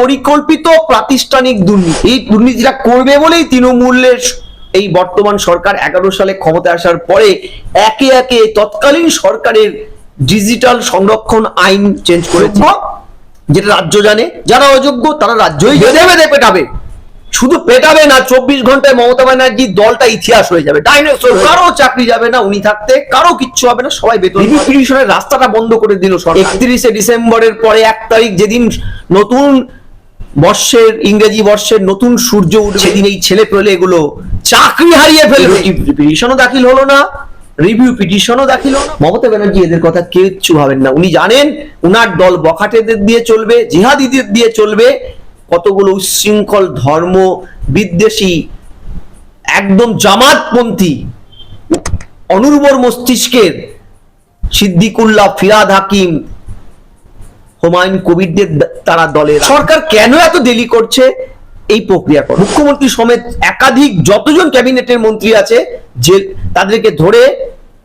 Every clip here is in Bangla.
পরিকল্পিত প্রাতিষ্ঠানিক দুর্নীতি। এই দুর্নীতিটা করবে বলেই তৃণমূলের এই বর্তমান সরকার এগারো সালে ক্ষমতা আসার পরে একে একে তৎকালীন সরকারের ডিজিটাল সংরক্ষণ আইন চেঞ্জ করেছে। যেটা রাজ্য জানে। যারা অযোগ্য তারা রাজ্যই বেঁধে বেঁধে পেটাবে। শুধু পেটাবে না চব্বিশ ঘন্টায় মমতা ব্যানার্জির দলটা ইতিহাস হয়ে যাবে। ডাইনোসর কারও চাকরি যাবে না উনি থাকতে কারও কিচ্ছু হবে না সবাই বেতন পিটিশনের রাস্তাটা বন্ধ করে দিল সরকার। একত্রিশে ডিসেম্বরের পরে এক তারিখ যেদিন নতুন বর্ষের ইংরেজি বর্ষের নতুন সূর্য উঠবে সেদিন এই ছেলে পেলে এগুলো চাকরি হারিয়ে ফেলবে। পিটিশনও দাখিল হলো না রিভিউ পিটিশনও দাখিল হলো মমতা ব্যানার্জি এদের কথা কিচ্ছু ভাবেন না। উনি জানেন উনার দল বখাটেদের দিয়ে চলবে জিহাদিদের দিয়ে চলবে কতগুলো উচ্ছৃঙ্খল ধর্ম বিদ্বেষী একদম জামাতপন্থী অনুর্বর মস্তিষ্কের সিদ্দিকুল্লাহ ফিরাদ হাকিম হুমায়ুন কবিরদের তারা দলের সরকার কেন এত দেরি করছে? এই প্রক্রিয়া কর। মুখ্যমন্ত্রী সমেত একাধিক যতজন ক্যাবিনেটের মন্ত্রী আছে যে তাদেরকে ধরে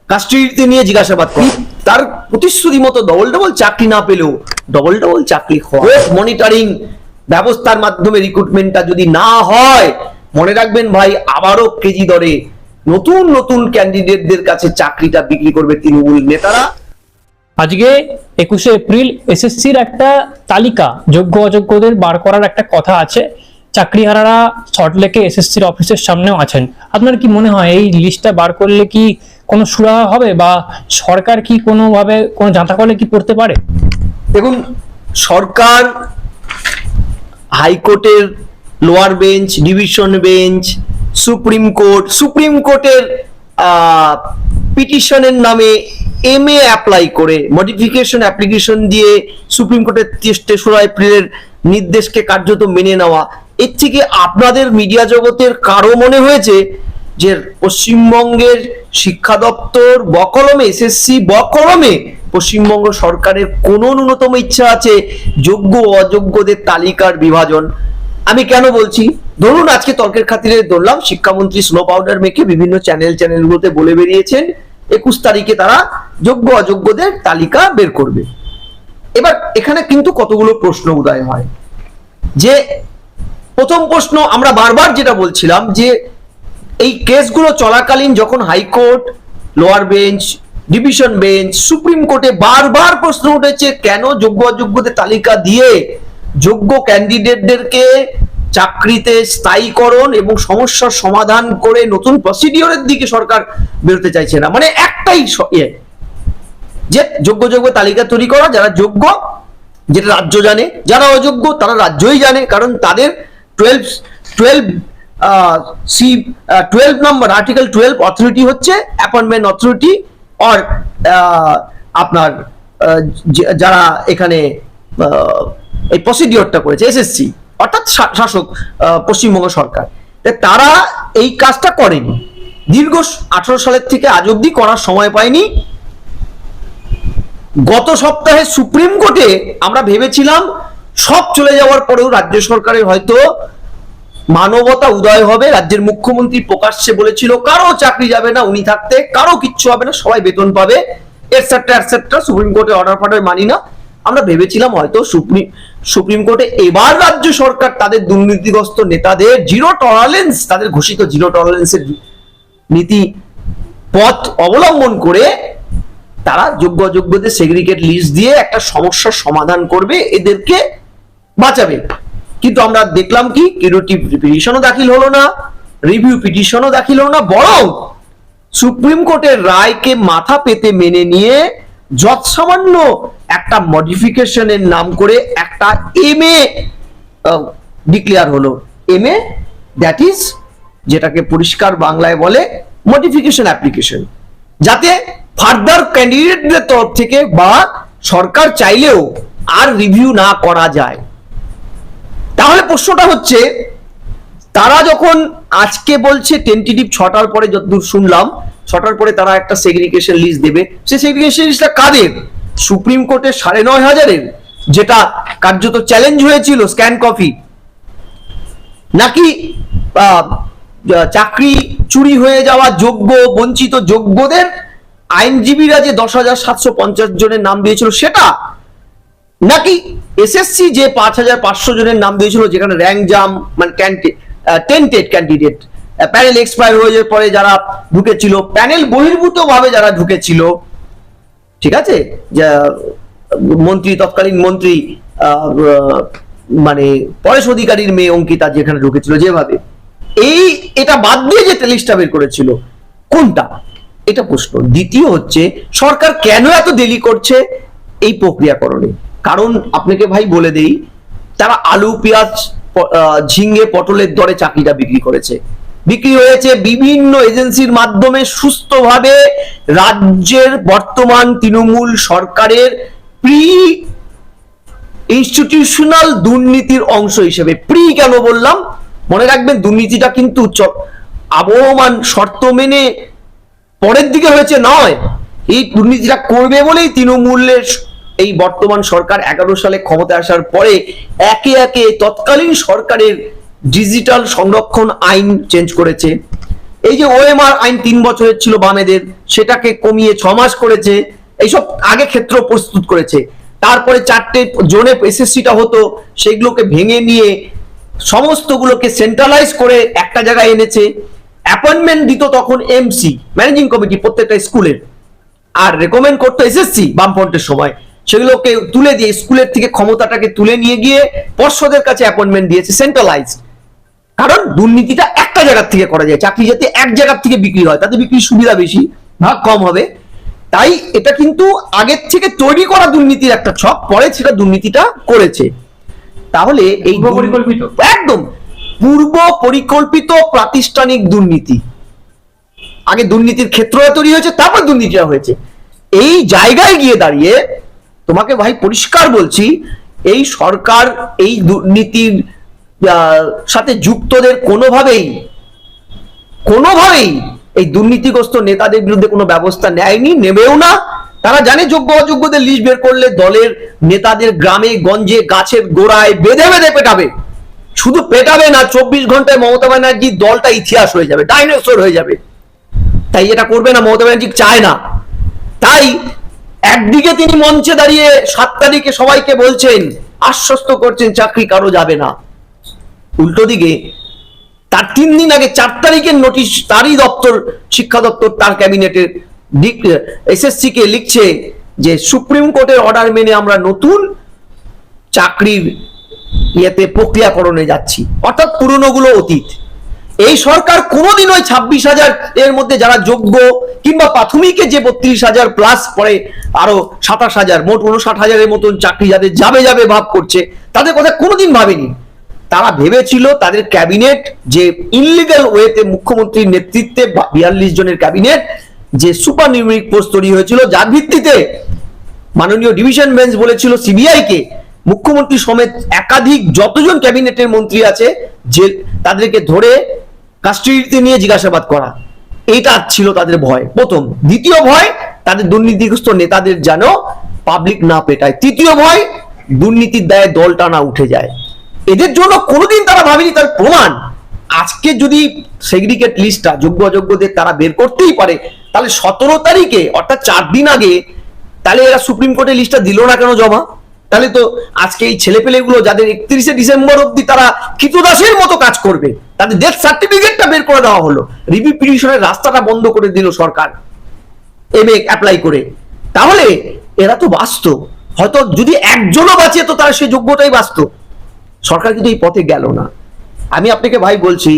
কাস্টডিতে নিয়ে জিজ্ঞাসাবাদ করে। তার প্রতিশ্রুতি মতো ডবল ডবল চাকরি না পেলেও ডবল ডবল চাকরি হয় মনিটরিং ব্যবস্থার মাধ্যমে রিক্রুটমেন্টটা যদি না হয় মনে রাখবেন ভাই আবারও কেজি দরে নতুন নতুন ক্যান্ডিডেটদের কাছে চাকরিটা বিক্রি করবে তৃণমূল নেতারা। আজকে একুশে এপ্রিল এসএসসির একটা তালিকা যোগ্য অযোগ্যদের বার করার একটা কথা আছে। চাকরিহারারা সল্টলেকে এসএসসির অফিসের সামনেও আছেন। আপনার কি মনে হয় এই লিস্টটা বার করলে কি কোনো সুরাহা হবে বা সরকার কি কোনোভাবে কোনো জাঁতাকলে কি পড়তে পারে? দেখুন সরকার হাইকোর্টের lower bench division bench supreme court supreme কোর্টের পিটিশনের নামে এম এ অ্যাপ্লাই করে মডিফিকেশন অ্যাপ্লিকেশন দিয়ে সুপ্রিম কোর্টের তেস- তেসরা এপ্রিলের নির্দেশকে কার্যত মেনে নেওয়া। এর থেকে আপনাদের মিডিয়া জগতের কারও মনে হয়েছে যে পশ্চিমবঙ্গের শিক্ষা দপ্তর বকলমে এসএসসি বকলমে পশ্চিমবঙ্গ সরকারের কোনো ন্যূনতম ইচ্ছা আছে যোগ্য অযোগ্যদের তালিকার বিভাজন? আমি কেন বলছি? ধরুন আজকে তর্কের খাতিরে ধরলাম, শিক্ষামন্ত্রী স্নো পাউডার মেখে বিভিন্ন চ্যানেল চ্যানেলগুলোতে বলে বেরিয়েছেন, একুশ তারিখে তারা যোগ্য অযোগ্যদের তালিকা বের করবে। এবার এখানে কিন্তু কতগুলো প্রশ্ন উদয় হয়। যে প্রথম প্রশ্ন আমরা বারবার যেটা বলছিলাম যে এই কেসগুলো চলাকালীন যখন high court lower bench division bench supreme কোর্টে বারবার প্রশ্ন উঠেছে, কেন যোগ্য অযোগ্যদের তালিকা দিয়ে যোগ্য ক্যান্ডিডেটদেরকে চাকরিতে স্থায়ীকরণ এবং সমস্যার সমাধান করে নতুন প্রসিডিওরের দিকে সরকার বেরোতে চাইছে না? মানে একটাই ইয়ে যে যোগ্য যোগ্য তালিকা তৈরি করা, যারা যোগ্য, যেটা রাজ্য জানে, যারা অযোগ্য তারা রাজ্যই জানে, কারণ তাদের টুয়েলভ টুয়েলভ সি টুয়েলভ নম্বর আর্টিকেল টুয়েলভ অথরিটি হচ্ছে অ্যাপয়েন্টমেন্ট অথরিটি অর আপনার আহ, যে- যারা এখানে এই প্রসিডিওরটা করেছে এসএসসি অর্থাৎ শাসক পশ্চিমবঙ্গ সরকার তারা এই কাজটা করেনি। দীর্ঘ আঠারো সালের থেকে আজ অব্দি করার সময় পায়নি গত সপ্তাহে সুপ্রিম কোর্টে আমরা ভেবেছিলাম সব চলে যাওয়ার পরেও রাজ্য সরকারের হয়তো মানবতা উদয় হবে, রাজ্যের মুখ্যমন্ত্রী প্রকাশ্যে বলেছিল, কারও চাকরি যাবে না, উনি থাকতে, কারও কিচ্ছু হবে না, সবাই বেতন পাবে এটসেট্রা এটসেট্রা সুপ্রিম কোর্টে অর্ডার ফার্ডার মানি না। আমরা ভেবেছিলাম হয়তো সুপ্রিম সুপ্রিম কোর্টে এবার রাজ্য সরকার তাদের দুর্নীতিগ্রস্ত নেতাদের জিরো টলারেন্স তাদের ঘোষিত জিরো টলারেন্সের নীতি পথ অবলম্বন করে তারা যোগ্য অযোগ্যদের সেগ্রিগেট লিস্ট দিয়ে একটা সমস্যার সমাধান করবে, এদেরকে বাঁচাবে। কিন্তু আমরা দেখলাম কি? পিটিশনও দাখিল হলো না রিভিউ পিটিশনও দাখিল হলো না, বরং সুপ্রিম কোর্টের রায়কে মাথা পেতে মেনে নিয়ে যৎসামান্য একটা মডিফিকেশনের নাম করে একটা এম এ ডিক্লেয়ার হলো। এম এ দ্যাট ইজ যেটাকে পরিষ্কার বাংলায় বলে মডিফিকেশন অ্যাপ্লিকেশন যাতে ফার্দার ক্যান্ডিডেটদের তরফ থেকে বা সরকার চাইলেও আর রিভিউ না করা যায়। তাহলে প্রশ্নটা হচ্ছে, তারা যখন আজকে বলছে টেন্টেটিভ ছটার পরে যতদূর শুনলাম, ছটার পরে তারা একটা সেগ্রিগেশন লিস্ট দেবে। সে সেগ্রিগেশন লিস্টটা কাদের? সুপ্রিম কোর্টের সাড়ে নয় হাজারের, যেটা কার্যত চ্যালেঞ্জ হয়েছিল স্ক্যান কপি নাকি চাকরি চুরি হয়ে যাওয়া যোগ্য, বঞ্চিত যোগ্যদের আইনজীবীরা যে দশ হাজার সাতশো পঞ্চাশ জনের নাম দিয়েছিল সেটা? নাকি এসএসসি যে পাঁচ হাজার পাঁচশো জনের নাম দিয়েছিল, যেখানে র্যাঙ্ক জাম মানে টেন্টেড ক্যান্ডিডেট প্যানেল এক্সপায়ার হয়ে যাওয়ার পরে যারা ঢুকেছিল প্যানেল বহির্ভূত ভাবে যারা ঢুকেছিল, ঠিক আছে? মন্ত্রী, তৎকালীন মন্ত্রী মানে পরেশ অধিকারীর মেয়ে অঙ্কিতা যেখানে ঢুকেছিল যেভাবে, এই, এটা বাদ দিয়ে যে টেলিস্টা বের করেছিল, কোনটা? এটা প্রশ্ন। দ্বিতীয় হচ্ছে, সরকার কেন এত দেরি করছে এই প্রক্রিয়াকরণে? কারণ আপনাকে ভাই বলে দেই তারা আলু পেঁয়াজ প- আহ, ঝিঙে পটলের দরে চাকরিটা বিক্রি করেছে। বিক্রি হয়েছে বিভিন্ন এজেন্সির মাধ্যমে সুস্থভাবে রাজ্যের বর্তমান তৃণমূল সরকারের প্রি ইনস্টিটিউশনাল দুর্নীতির অংশ হিসেবে। প্রি কেন বললাম? মনে রাখবেন দুর্নীতিটা কিন্তু আবহমান শর্ত মেনে পরের দিকে হয়েছে নয়। এই দুর্নীতিটা করবে বলেই তৃণমূলের এই বর্তমান সরকার এগারো সালে ক্ষমতা আসার পরে একে একে তৎকালীন সরকারের ডিজিটাল সংরক্ষণ আইন চেঞ্জ করেছে। এই যে ওএমআর আইন তিন বছরের ছিল বামেদের, সেটাকে কমিয়ে ছ মাস করেছে, এইসব আগে ক্ষেত্র প্রস্তুত করেছে। তারপরে চারটে জোনে এসএসসিটা হতো, সেগুলোকে ভেঙে নিয়ে সমস্তগুলোকে সেন্ট্রালাইজ করে একটা জায়গায় এনেছে। অ্যাপয়েন্টমেন্ট দিত তখন এমসি ম্যানেজিং কমিটি প্রত্যেকটা স্কুলের। আর রেকমেন্ড করতো এসএসসি বামফ্রন্টের সময়। সেগুলোকে তুলে দিয়ে স্কুলের থেকে ক্ষমতাটাকে তুলে নিয়ে গিয়ে পর্ষদের কাছে অ্যাপয়েন্টমেন্ট দিয়েছে সেন্ট্রালাইজড কারণ দুর্নীতিটা একটা জায়গার থেকে করা যায় চাকরি যাতে এক জায়গার থেকে বিক্রি হয় তাতে বিক্রির সুবিধা বেশি ভাগ কম হবে। তাই এটা কিন্তু আগের থেকে তৈরি করা দুর্নীতির একটা ছক পরে সেটা দুর্নীতিটা করেছে। তাহলে এই পরিকল্পিত। একদম। পূর্ব পরিকল্পিত প্রাতিষ্ঠানিক দুর্নীতি। আগে দুর্নীতির ক্ষেত্র তৈরি হয়েছে তারপর দুর্নীতিটা হয়েছে। এই জায়গায় গিয়ে দাঁড়িয়ে তোমাকে ভাই পরিষ্কার বলছি, এই সরকার, এই দুর্নীতির সাথে যুক্তদের কোনোভাবেই কোনোভাবেই এই দুর্নীতিগ্রস্ত নেতাদের বিরুদ্ধে কোনো ব্যবস্থা নেয়নি, নেবেও না। তারা জানে যোগ্য অযোগ্যদের লিস্ট বের করলে দলের নেতাদের গ্রামে, গঞ্জে, গাছের গোড়ায় বেঁধে বেঁধে পেটাবে। শুধু পেটাবে না, চব্বিশ ঘন্টায় মমতা ব্যানার্জির দলটা ইতিহাস হয়ে যাবে, ডাইনোসর হয়ে যাবে। তাই এটা করবে না, মমতা ব্যানার্জি চায় না। তাই একদিকে তিনি মঞ্চে দাঁড়িয়ে সাত তারিখে সবাইকে বলছেন, আশ্বস্ত করছেন চাকরি কারও যাবে না। উল্টো দিকে, তার তিন দিন আগে চার তারিখের নোটিশ তারই দপ্তর, শিক্ষা দপ্তর তার ক্যাবিনেটের এসএসসি কে লিখছে যে সুপ্রিম কোর্টের অর্ডার মেনে আমরা নতুন চাকরির ইয়েতে প্রক্রিয়াকরণে যাচ্ছি। অর্থাৎ পুরনোগুলো অতীত। এই সরকার কোনোদিন ওই ছাব্বিশ হাজার এর মধ্যে যারা যোগ্য, কিংবা প্রাথমিকে যে বত্রিশ হাজার প্লাস পরে আরও সাতাশ হাজার, মোট উনষাট হাজারের মতন চাকরি যাদের যাবে যাবে ভাব করছে, তাদের কথা কোনোদিন ভাবেনি। তারা ভেবেছিল তাদের ক্যাবিনেট যে ইনলিগাল ওয়েতে মুখ্যমন্ত্রীর নেতৃত্বে বিয়াল্লিশ জনের ক্যাবিনেট যে সুপার নিউমেরিক পোস্ট তৈরি হয়েছিল, যার ভিত্তিতে মাননীয় ডিভিশন বেঞ্চ বলেছিল, সিবিআই কে মুখ্যমন্ত্রী সমেত একাধিক যতজন ক্যাবিনেটের মন্ত্রী আছে, যে তাদেরকে ধরে কাস্টডিতে নিয়ে জিজ্ঞাসাবাদ করা। এটা ছিল তাদের ভয়। প্রথম। দ্বিতীয় ভয়, তাদের দুর্নীতিগ্রস্ত নেতাদের যেন পাবলিক না পেটায়। তৃতীয় ভয়, দুর্নীতির দায়ে দলটা না উঠে যায়। এদের জন্য কোনোদিন তারা ভাবেনি তার প্রমাণ। আজকে যদি সেগ্রিগেট লিস্টটা যোগ্য অযোগ্যদের তারা বের করতেই পারে, তাহলে সতেরো তারিখে, অর্থাৎ চার দিন আগে, তাহলে এরা সুপ্রিম কোর্টের লিস্টটা দিল না কেন জমা? তাহলে তো আজকে এই ছেলেপেলেগুলো যাদের একত্রিশে ডিসেম্বর অব্দি তারা কৃতদাসের মতো কাজ করবে, তাদের ডেথ সার্টিফিকেটটা বের করে দেওয়া হলো। রিভিউ পিটিশনের রাস্তাটা বন্ধ করে দিল সরকার, এমএ অ্যাপ্লাই করে। তাহলে এরা তো বাঁচত। হয়তো যদি একজনও বাঁচে তো তার সে যোগ্যতাই বাঁচত। সরকার কিন্তু এই পথে গেল না। আমি আপনাকে ভাই বলছি,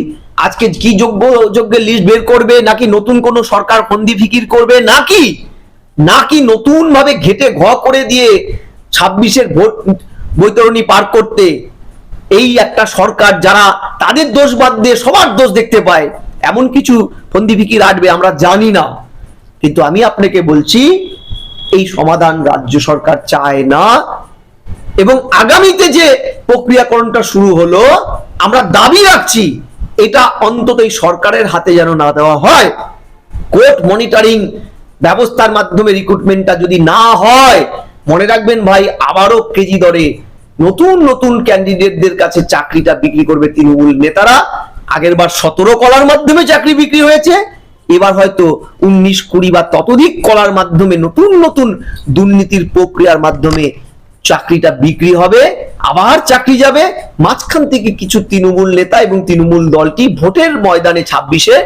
আজকে কি যোগ্য যোগ্যের লিস্ট বের করবে, নাকি নতুন কোন সরকার ফন্দি ফিকির করবে, নাকি? নাকি নতুন ভাবে ঘেটে ঘ করে দিয়ে ছাব্বিশের ভোট বৈতরণী পার করতে এই একটা সরকার যারা তাদের দোষ বাদ দিয়ে সবার দোষ দেখতে পায়, এমন কিছু ফন্দি ফিকির আসবে আমরা জানি না। কিন্তু আমি আপনাকে বলছি, এই সমাধান রাজ্য সরকার চায় না। এবং আগামীতে যে প্রক্রিয়াকরণটা শুরু হলো, আমরা দাবি রাখছি, এটা অন্তত এই সরকারের হাতে যেন না দেওয়া হয়। কোর্ট মনিটরিং ব্যবস্থার মাধ্যমে রিক্রুটমেন্টটা যদি না হয় মনে রাখবেন ভাই, আবারও কেজি দরে নতুন নতুন ক্যান্ডিডেটদের কাছে চাকরিটা বিক্রি করবে তৃণমূল নেতারা। আগের বার সতেরো কলার মাধ্যমে চাকরি বিক্রি হয়েছে, এবার হয়তো উনিশ, কুড়ি বা ততোধিক কলার মাধ্যমে নতুন নতুন দুর্নীতির প্রক্রিয়ার মাধ্যমে চাকরিটা বিক্রি হবে, আবার চাকরি যাবে। মাঝখান থেকে কিছু তৃণমূল নেতা এবং তৃণমূল দলটি ভোটের ময়দানে ছাব্বিশে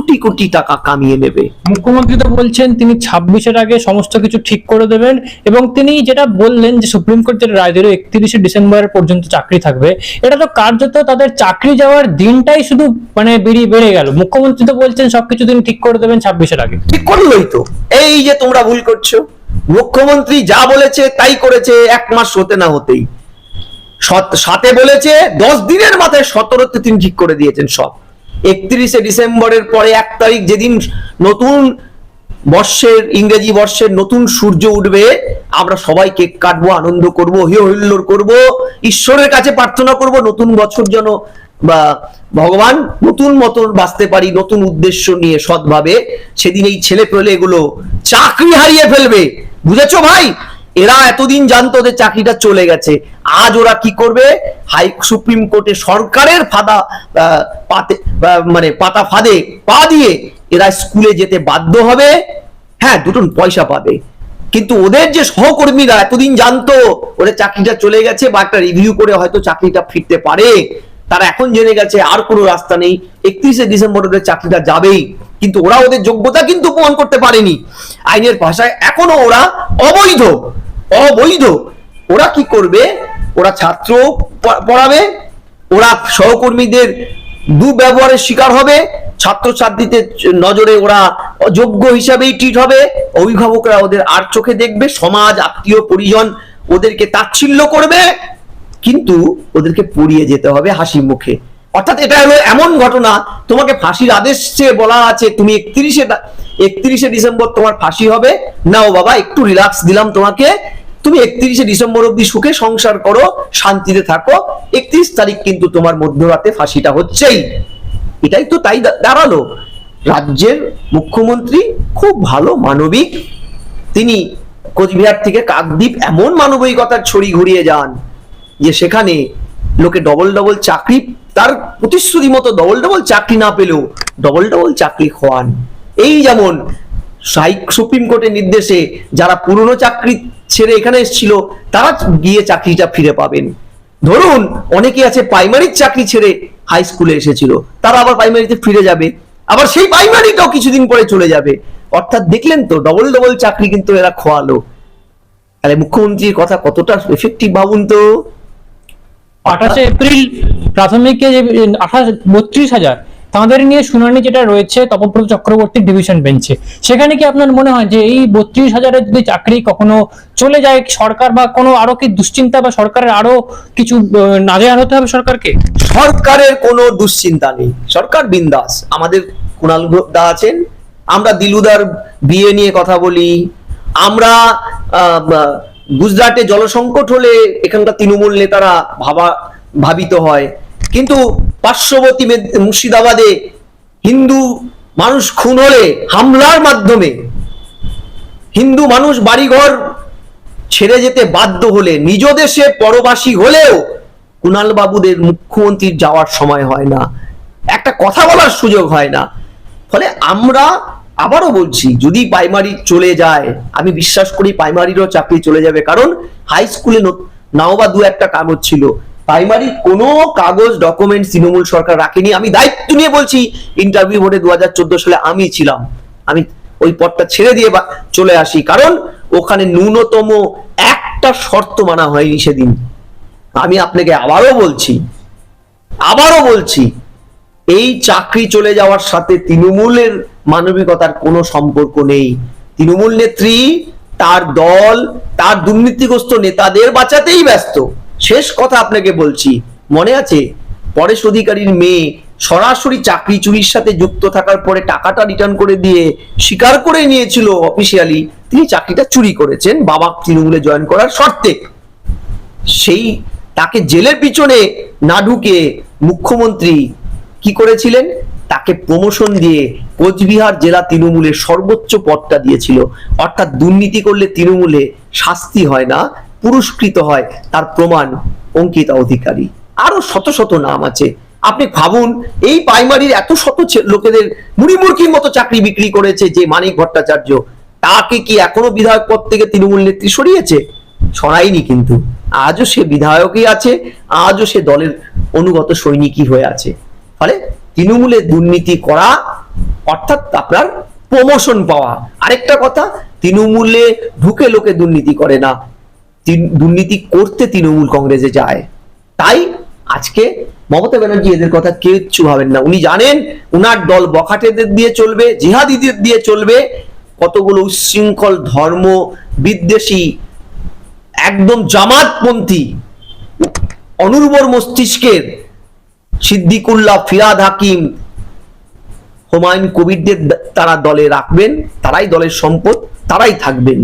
কোটি কোটি টাকা কামিয়ে নেবে। মুখ্যমন্ত্রী তো বলছেন তিনি ছাব্বিশের আগে সমস্ত কিছু ঠিক করে দেবেন এবং তিনি যেটা বললেন যে সুপ্রিম কোর্ট যেটা রায় দিল একত্রিশে ডিসেম্বর পর্যন্ত চাকরি থাকবে এটা তো কার্যত তাদের চাকরি যাওয়ার দিনটাই শুধু মানে বেরিয়ে বেড়ে গেল। মুখ্যমন্ত্রী তো বলছেন সবকিছু তিনি ঠিক করে দেবেন ছাব্বিশের আগে। ঠিক করলোই তো। এই যে তোমরা ভুল করছ। মুখ্যমন্ত্রী যা বলেছে তাই করেছে এক মাস হতে না হতেই। সত- সাথে বলেছে দশ দিনের মাথায় সতেরোতে তিনি ঠিক করে দিয়েছেন সব। একত্রিশে ডিসেম্বরের পরে এক তারিখ যেদিন নতুন বর্ষের, ইংরেজি বর্ষের নতুন সূর্য উঠবে, আমরা সবাই কেক কাটবো, আনন্দ করব হি হুল্লোড় করব, ঈশ্বরের কাছে প্রার্থনা করব, নতুন বছর যেন বা ভগবান নতুন মতন বাঁচতে পারি, নতুন উদ্দেশ্য নিয়ে সৎভাবে। সেদিন এই ছেলে পেলে এগুলো চাকরি হারিয়ে ফেলবে। বুঝেছ ভাই? এরা এতদিন জানতো যে চাকরিটা চলে গেছে। আজ ওরা কি করবে? হাই, সুপ্রিম কোর্টে সরকারের ফাদা পাতে মানে পাতা ফাঁদে পা দিয়ে এরা স্কুলে যেতে বাধ্য হবে। হ্যাঁ দুটো পয়সা পাবে। কিন্তু ওদের যে সহকর্মীরা এতদিন জানতো, ওদের চাকরিটা চলে গেছে বা একটা রিভিউ করে হয়তো চাকরিটা ফিরতে পারে, তারা এখন জেনে গেছে আর কোনো রাস্তা নেই। একত্রিশে ডিসেম্বর ওদের চাকরিটা যাবেই। কিন্তু ওরা ওদের যোগ্যতা কিন্তু প্রমাণ করতে পারেনি। আইনের ভাষায় এখনও ওরা অবৈধ অবৈধ। ওরা কি করবে? ওরা ছাত্র পড়াবে, ওরা সহকর্মীদের দুর্ব্যবহারের শিকার হবে ছাত্রছাত্রীদের নজরে ওরা অযোগ্য হিসাবেই ট্রিট হবে, অভিভাবকরা ওদের আর চোখে দেখবে, সমাজ, আত্মীয়, পরিজন ওদেরকে তাচ্ছিল্য করবে, কিন্তু ওদেরকে পড়িয়ে যেতে হবে হাসি মুখে। অর্থাৎ এটা হলো এমন ঘটনা, তোমাকে ফাঁসির আদেশ চেয়ে বলা আছে, তুমি একত্রিশে একত্রিশে ডিসেম্বর তোমার ফাঁসি হবে। নাও বাবা, একটু রিল্যাক্স দিলাম তোমাকে। তুমি একত্রিশে ডিসেম্বর অব্দি সুখে সংসার করো, শান্তিতে থাকো। একত্রিশ তারিখ কিন্তু তোমার মধ্যরাতে ফাঁসিটা হচ্ছেই। এটাই তো তাই দাঁড়াল। রাজ্যের মুখ্যমন্ত্রী খুব ভালো মানবিক। তিনি কোচবিহার থেকে কাকদ্বীপ এমন মানবিকতার ছড়ি ঘুরিয়ে যান যে সেখানে লোকে ডবল ডবল চাকরি তার প্রতিশ্রুতি মতো ডবল ডবল চাকরি না পেলেও ডবল ডবল চাকরি খোয়ান এই যেমন সুপ্রিম কোর্টের নির্দেশে যারা পুরনো চাকরি ছেড়ে এখানে এসেছিল, তারা গিয়ে চাকরিটা ফিরে পাবেন। ধরুন, অনেকে আছে প্রাইমারির চাকরি ছেড়ে হাই স্কুলে এসেছিল, তারা আবার প্রাইমারিতে ফিরে যাবে। আবার সেই প্রাইমারিটাও কিছুদিন পরে চলে যাবে। অর্থাৎ দেখলেন তো ডবল ডবল চাকরি কিন্তু এরা খোয়ালো। তাহলে মুখ্যমন্ত্রীর কথা কতটা এফেক্টিভ ভাবুন তো? আঠাশে এপ্রিল প্রাথমিকে যে আঠাশ, বত্রিশ হাজার, তাদের নিয়ে শুনানি যেটা রয়েছে তপব্রত চক্রবর্তীর ডিভিশন বেঞ্চে। সেখানে কি আপনার মনে হয় যে এই বত্রিশ হাজারের যদি চাকরি কখনো চলে যায় সরকার বা কোনো আরও কি দুশ্চিন্তা বা সরকারের আরও কিছু নাজেহাল হতে হবে সরকারকে? সরকারের কোনো দুশ্চিন্তা নেই। সরকার বিন্দাস। আমাদের কুণাল দা আছেন। আমরা দিলুদার বিয়ে নিয়ে কথা বলি। আমরা গুজরাটে জলসংকট হলে এখানকার তৃণমূল নেতারা ভাবা, ভাবিত হয়। কিন্তু পার্শ্ববর্তী মুর্শিদাবাদে হিন্দু মানুষ খুন হলে হামলার মাধ্যমে হিন্দু মানুষ বাড়িঘর ছেড়ে যেতে বাধ্য হলে, নিজ দেশে পরবাসী হলেও কুণাল বাবুদের মুখ্যমন্ত্রীর যাওয়ার সময় হয় না। একটা কথা বলার সুযোগ হয় না। ফলে আমরা আবারও বলছি, যদি প্রাইমারি চলে যায়, আমি বিশ্বাস করি প্রাইমারিরও চাকরি চলে যাবে। কারণ হাই স্কুলে নাও বা দু একটা কাগজ ছিল। প্রাইমারি কোনো কাগজ ডকুমেন্ট তৃণমূল সরকার রাখেনি। আমি দায়িত্ব নিয়ে বলছি ইন্টারভিউ বোর্ডে দু সালে আমি ছিলাম। আমি ওই পদটা ছেড়ে দিয়ে চলে আসি। কারণ ওখানে ন্যূনতম একটা শর্ত মানা হয়নি সেদিন। আমি আপনাকে আবারও বলছি আবারও বলছি, এই চাকরি চলে যাওয়ার সাথে তৃণমূলের মানবিকতার কোনো সম্পর্ক নেই। তৃণমূল নেত্রী, তার দল, তার দুর্নীতিগ্রস্ত নেতাদের বাঁচাতেই ব্যস্ত। শেষ কথা আপনাকে বলছি, মনে আছে? পরেশ অধিকারীর মেয়ে সরাসরি চাকরি চুরির সাথে যুক্ত থাকার পরে টাকাটা রিটার্ন করে দিয়ে স্বীকার করে নিয়েছিল অফিসিয়ালি তিনি চাকরিটা চুরি করেছেন, বাবা তৃণমূলে জয়েন করার শর্তে। সেই তাকে জেলের পিছনে না ঢুকে মুখ্যমন্ত্রী কি করেছিলেন? তাকে প্রমোশন দিয়ে কোচবিহার জেলা তৃণমূলের সর্বোচ্চ পদটা দিয়েছিল। অর্থাৎ দুর্নীতি করলে তৃণমূলে শাস্তি হয় না, পুরস্কৃত হয় তার প্রমাণ অঙ্কিতা অধিকারী। আরও শত শত নাম আছে। আপনি ভাবুন, এই প্রাইমারির এত শত লোকেদের মুড়িমুড়কির মতো চাকরি বিক্রি করেছে যে মানিক ভট্টাচার্য। তাকে কি এখনও বিধায়ক পদ থেকে তৃণমূল নেত্রী সরিয়েছে? ছড়ায়নি কিন্তু। আজও সে বিধায়কই আছে, আজও সে দলের অনুগত সৈনিকই হয়ে আছে। ফলে তৃণমূলে দুর্নীতি করা, অর্থাৎ আপনার প্রমোশন পাওয়া। আরেকটা কথা, তৃণমূলে ঢুকে লোকে দুর্নীতি করে না। দুর্নীতি করতে তৃণমূল কংগ্রেসে যায়। তাই আজকে মমতা ব্যানার্জি এদের কথা কিচ্ছু ভাবেন না। উনি জানেন উনার দল বখাটেদের দিয়ে চলবে, জিহাদিদের দিয়ে চলবে। কতগুলো উচ্ছৃঙ্খল ধর্ম বিদ্বেষী, একদম জামাতপন্থী, অনুর্বর মস্তিষ্কের সিদ্দিকুল্লাহ ফিরাদ হাকিম হুমায়ুন কবিরদের তারা দলে রাখবেন তারাই দলের সম্পদ তারাই থাকবেন।